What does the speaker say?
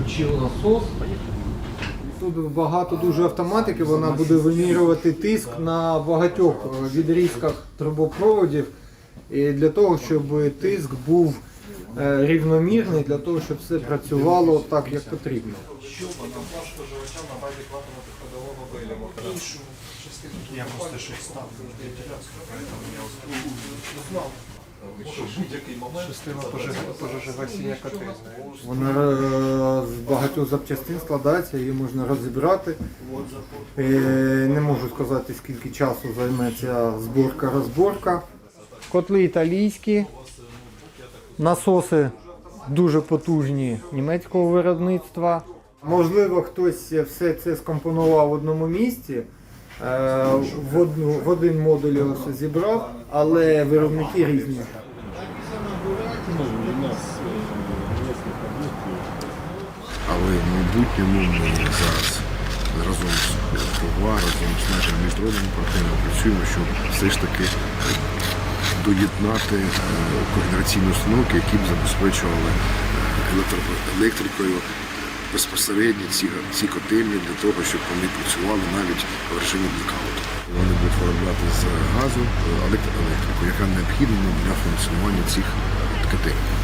включив насос. Тут багато дуже автоматики, вона буде вимірювати тиск на багатьох е, відрізках трубопроводів. І для того, щоб тиск був е, рівномірний, для того, щоб все працювало так, як потрібно. Я просто 6 ставлю Частина пожежогасіння котельної. Вона е, з багатьох запчастин складається, її можна розібрати. Е, Не можу сказати, скільки часу займе ця зборка-розборка. Котли італійські, насоси дуже потужні німецького виробництва. Можливо, хтось все це скомпонував в одному місці, е, в, одну, в один модуль його все зібрав, але виробники різні. Але в майбутньому ми зараз разом з КОВА, разом з нашими міжнародними партнерами працюємо, щоб все ж таки доєднати е, когенераційні установки, які б забезпечували е, електрикою безпосередньо ці, ці котельні для того, щоб вони працювали навіть в режимі блекауту. Вони будуть виробляти з газу е, електроелектрику, яка необхідна для функціонування цих котель.